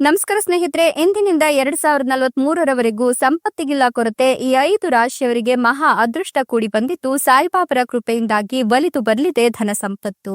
ನಮಸ್ಕಾರ ಸ್ನೇಹಿತರೆ, ಇಂದಿನಿಂದ ಎರಡ್ ಸಾವಿರದ ನಲವತ್ತ್ ಮೂರರವರೆಗೂ ಸಂಪತ್ತಿಗಿಲ್ಲ ಕೊರತೆ ಈ ಐದು ರಾಶಿಯವರಿಗೆ ಮಹಾ ಅದೃಷ್ಟ ಕೂಡಿ ಬಂದಿದ್ದು, ಸಾಯಿಬಾಬರ ಕೃಪೆಯಿಂದಾಗಿ ಒಲಿದು ಬರಲಿದೆ ಧನ ಸಂಪತ್ತು.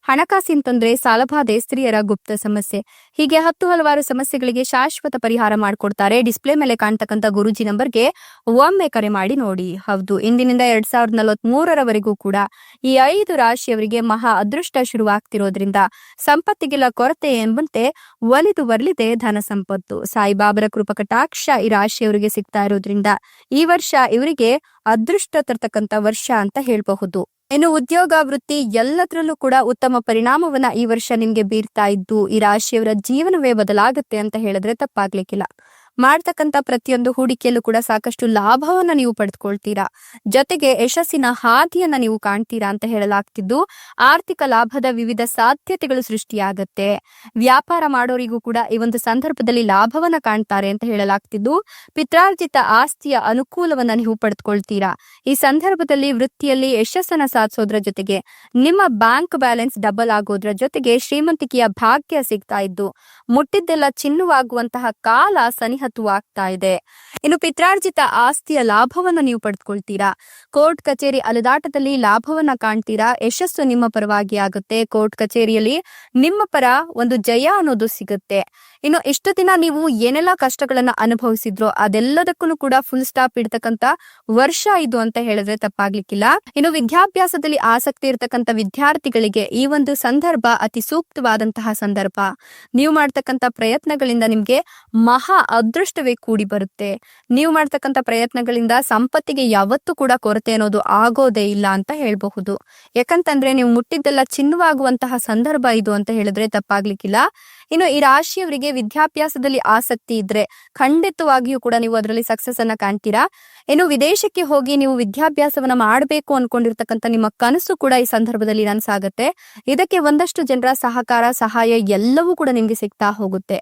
ಹಣಕಾಸಿನ ತೊಂದರೆ, ಸಾಲಬಾಧೆ, ಸ್ತ್ರೀಯರ ಗುಪ್ತ ಸಮಸ್ಯೆ. ಹೀಗೆ ಹತ್ತು ಹಲವಾರು ಸಮಸ್ಯೆಗಳಿಗೆ ಶಾಶ್ವತ ಪರಿಹಾರ ಮಾಡಿಕೊಡ್ತಾರೆ. ಡಿಸ್ಪ್ಲೇ ಮೇಲೆ ಕಾಣ್ತಕ್ಕಂಥ ಗುರುಜಿ ನಂಬರ್ಗೆ ಒಮ್ಮೆ ಕರೆ ಮಾಡಿ ನೋಡಿ. ಹೌದು, ಇಂದಿನಿಂದ ಎರಡ್ ಸಾವಿರದ ನಲವತ್ತ್ ಮೂರರವರೆಗೂ ಕೂಡ ಈ ಐದು ರಾಶಿಯವರಿಗೆ ಮಹಾ ಅದೃಷ್ಟ ಶುರುವಾಗ್ತಿರೋದ್ರಿಂದ ಸಂಪತ್ತಿಗೆಲ್ಲ ಕೊರತೆ ಎಂಬಂತೆ ಒಲಿದು ಬರಲಿದೆ ಧನ ಸಂಪತ್ತು. ಸಾಯಿಬಾಬರ ಕೃಪಕಟಾಕ್ಷ ಈ ರಾಶಿಯವರಿಗೆ ಸಿಗ್ತಾ ಇರೋದ್ರಿಂದ ಈ ವರ್ಷ ಇವರಿಗೆ ಅದೃಷ್ಟ ತರ್ತಕ್ಕಂಥ ವರ್ಷ ಅಂತ ಹೇಳಬಹುದು. ಇನ್ನು ಉದ್ಯೋಗ ವೃತ್ತಿ ಎಲ್ಲದರಲ್ಲೂ ಕೂಡ ಉತ್ತಮ ಪರಿಣಾಮವನ್ನ ಈ ವರ್ಷ ನಿಮ್ಗೆ ಬೀರ್ತಾ ಇದ್ದು, ಈ ರಾಶಿಯವರ ಜೀವನವೇ ಬದಲಾಗುತ್ತೆ ಅಂತ ಹೇಳಿದ್ರೆ ತಪ್ಪಾಗ್ಲಿಕ್ಕಿಲ್ಲ. ಮಾಡ್ತಕ್ಕಂಥ ಪ್ರತಿಯೊಂದು ಹೂಡಿಕೆಯಲ್ಲೂ ಕೂಡ ಸಾಕಷ್ಟು ಲಾಭವನ್ನ ನೀವು ಪಡೆದುಕೊಳ್ತೀರಾ? ಜೊತೆಗೆ ಯಶಸ್ಸಿನ ಹಾದಿಯನ್ನ ನೀವು ಕಾಣ್ತೀರಾ ಅಂತ ಹೇಳಲಾಗ್ತಿದ್ದು, ಆರ್ಥಿಕ ಲಾಭದ ವಿವಿಧ ಸಾಧ್ಯತೆಗಳು ಸೃಷ್ಟಿಯಾಗತ್ತೆ. ವ್ಯಾಪಾರ ಮಾಡೋರಿಗೂ ಕೂಡ ಈ ಒಂದು ಸಂದರ್ಭದಲ್ಲಿ ಲಾಭವನ್ನ ಕಾಣ್ತಾರೆ ಅಂತ ಹೇಳಲಾಗ್ತಿದ್ದು, ಪಿತ್ರಾರ್ಜಿತ ಆಸ್ತಿಯ ಅನುಕೂಲವನ್ನ ನೀವು ಪಡೆದುಕೊಳ್ತೀರಾ? ಈ ಸಂದರ್ಭದಲ್ಲಿ ವೃತ್ತಿಯಲ್ಲಿ ಯಶಸ್ಸನ್ನ ಸಾಧಿಸೋದ್ರ ಜೊತೆಗೆ, ನಿಮ್ಮ ಬ್ಯಾಂಕ್ ಬ್ಯಾಲೆನ್ಸ್ ಡಬಲ್ ಆಗೋದ್ರ ಜೊತೆಗೆ ಶ್ರೀಮಂತಿಕೆಯ ಭಾಗ್ಯ ಸಿಗ್ತಾ ಇದ್ದು, ಮುಟ್ಟಿದ್ದೆಲ್ಲ ಚಿನ್ನುವಾಗುವಂತಹ ಕಾಲ ಸನಿಹತವಾಗ್ತಾ ಇದೆ ಇನ್ನು ಪಿತ್ರಾರ್ಜಿತ ಆಸ್ತಿಯ ಲಾಭವನ್ನ ನೀವು ಪಡೆದುಕೊಳ್ತೀರಾ? ಕೋರ್ಟ್ ಕಚೇರಿ ಅಲೆದಾಟದಲ್ಲಿ ಲಾಭವನ್ನ ಕಾಣ್ತೀರಾ? ಯಶಸ್ಸು ನಿಮ್ಮ ಪರವಾಗಿ ಆಗುತ್ತೆ. ಕೋರ್ಟ್ ಕಚೇರಿಯಲ್ಲಿ ನಿಮ್ಮ ಪರ ಒಂದು ಜಯ ಅನ್ನೋದು ಸಿಗುತ್ತೆ. ಇನ್ನು ಇಷ್ಟು ದಿನ ನೀವು ಏನೆಲ್ಲ ಕಷ್ಟಗಳನ್ನ ಅನುಭವಿಸಿದ್ರೋ ಅದೆಲ್ಲದಕ್ಕೂ ಕೂಡ ಫುಲ್ ಸ್ಟಾಪ್ ಇಡ್ತಕ್ಕಂತ ವರ್ಷ ಇದು ಅಂತ ಹೇಳಿದ್ರೆ ತಪ್ಪಾಗ್ಲಿಕ್ಕಿಲ್ಲ. ಇನ್ನು ವಿದ್ಯಾಭ್ಯಾಸದಲ್ಲಿ ಆಸಕ್ತಿ ಇರತಕ್ಕಂತ ವಿದ್ಯಾರ್ಥಿಗಳಿಗೆ ಈ ಒಂದು ಸಂದರ್ಭ ಅತಿ ಸೂಕ್ತವಾದಂತಹ ಸಂದರ್ಭ. ನೀವು ಮಾಡ್ತಕ್ಕಂತ ಪ್ರಯತ್ನಗಳಿಂದ ನಿಮ್ಗೆ ಮಹಾ ಅದೃಷ್ಟವೇ ಕೂಡಿ ಬರುತ್ತೆ. ನೀವು ಮಾಡ್ತಕ್ಕಂಥ ಪ್ರಯತ್ನಗಳಿಂದ ಸಂಪತ್ತಿಗೆ ಯಾವತ್ತೂ ಕೂಡ ಕೊರತೆ ಅನ್ನೋದು ಆಗೋದೇ ಇಲ್ಲ ಅಂತ ಹೇಳಬಹುದು. ಯಾಕಂತಂದ್ರೆ ನೀವು ಮುಟ್ಟಿದ್ದೆಲ್ಲ ಚಿನ್ನವಾಗುವಂತಹ ಸಂದರ್ಭ ಇದು ಅಂತ ಹೇಳಿದ್ರೆ ತಪ್ಪಾಗ್ಲಿಕ್ಕಿಲ್ಲ. ಇನ್ನು ಈ ರಾಶಿಯವರಿಗೆ ವಿದ್ಯಾಭ್ಯಾಸದಲ್ಲಿ ಆಸಕ್ತಿ ಇದ್ರೆ ಖಂಡಿತವಾಗಿಯೂ ಕೂಡ ನೀವು ಅದರಲ್ಲಿ ಸಕ್ಸಸ್ ಅನ್ನ ಕಾಣ್ತೀರಾ. ಇನ್ನು ವಿದೇಶಕ್ಕೆ ಹೋಗಿ ನೀವು ವಿದ್ಯಾಭ್ಯಾಸವನ್ನ ಮಾಡಬೇಕು ಅನ್ಕೊಂಡಿರ್ತಕ್ಕಂಥ ನಿಮ್ಮ ಕನಸು ಕೂಡ ಈ ಸಂದರ್ಭದಲ್ಲಿ ನನ್ಸಾಗತ್ತೆ ಇದಕ್ಕೆ ಒಂದಷ್ಟು ಜನರ ಸಹಕಾರ, ಸಹಾಯ ಎಲ್ಲವೂ ಕೂಡ ನಿಮ್ಗೆ ಸಿಗ್ತಾ ಹೋಗುತ್ತೆ.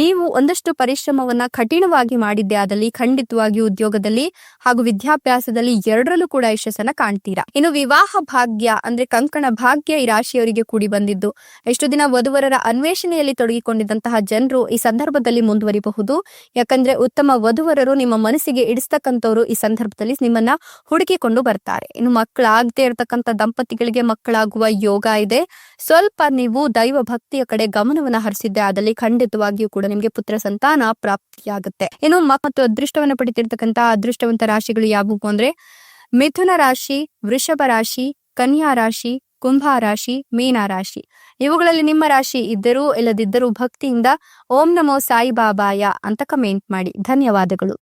ನೀವು ಒಂದಷ್ಟು ಪರಿಶ್ರಮವನ್ನ ಕಠಿಣವಾಗಿ ಮಾಡಿದ್ದೆ ಆದಲ್ಲಿ ಖಂಡಿತವಾಗಿ ಉದ್ಯೋಗದಲ್ಲಿ ಹಾಗೂ ವಿದ್ಯಾಭ್ಯಾಸದಲ್ಲಿ ಎರಡರಲ್ಲೂ ಕೂಡ ಯಶಸ್ಸನ್ನ ಕಾಣ್ತೀರಾ. ಇನ್ನು ವಿವಾಹ ಭಾಗ್ಯ ಅಂದ್ರೆ ಕಂಕಣ ಭಾಗ್ಯ ಈ ರಾಶಿಯವರಿಗೆ ಕೂಡಿ ಬಂದಿದ್ದು. ಎಷ್ಟು ದಿನ ವಧುವರರ ಅನ್ವೇಷಣೆಯಲ್ಲಿ ತೊಡಗಿಕೊಂಡಿದ್ದಂತಹ ಜನರು ಈ ಸಂದರ್ಭದಲ್ಲಿ ಮುಂದುವರಿಬಹುದು. ಯಾಕಂದ್ರೆ ಉತ್ತಮ ವಧುವರರು ನಿಮ್ಮ ಮನಸ್ಸಿಗೆ ಇಡಿಸ್ತಕ್ಕಂಥವ್ರು ಈ ಸಂದರ್ಭದಲ್ಲಿ ನಿಮ್ಮನ್ನ ಹುಡುಕಿಕೊಂಡು ಬರ್ತಾರೆ. ಇನ್ನು ಮಕ್ಕಳಾಗದೆ ಇರತಕ್ಕಂತ ದಂಪತಿಗಳಿಗೆ ಮಕ್ಕಳಾಗುವ ಯೋಗ ಇದೆ. ಸ್ವಲ್ಪ ನೀವು ದೈವ ಭಕ್ತಿಯ ಕಡೆ ಗಮನವನ್ನ ಹರಿಸಿದ್ದೆ ಆದಲ್ಲಿ ಖಂಡಿತವಾಗಿಯೂ ಕೂಡ ನಿಮಗೆ ಪುತ್ರ ಸಂತಾನ ಪ್ರಾಪ್ತಿಯಾಗುತ್ತೆ. ಇನ್ನು ಮತ್ತು ಅದೃಷ್ಟವನ್ನು ಪಡಿತಿರ್ತಕ್ಕಂತ ಅದೃಷ್ಟವಂತ ರಾಶಿಗಳು ಯಾವುವು ಅಂದ್ರೆ ಮಿಥುನ ರಾಶಿ, ವೃಷಭ ರಾಶಿ, ಕನ್ಯಾ ರಾಶಿ, ಕುಂಭ ರಾಶಿ, ಮೀನ ರಾಶಿ. ಇವುಗಳಲ್ಲಿ ನಿಮ್ಮ ರಾಶಿ ಇದ್ದರೂ ಇಲ್ಲದಿದ್ದರೂ ಭಕ್ತಿಯಿಂದ ಓಂ ನಮೋ ಸಾಯಿಬಾಬಾಯ ಅಂತ ಕಮೆಂಟ್ ಮಾಡಿ. ಧನ್ಯವಾದಗಳು.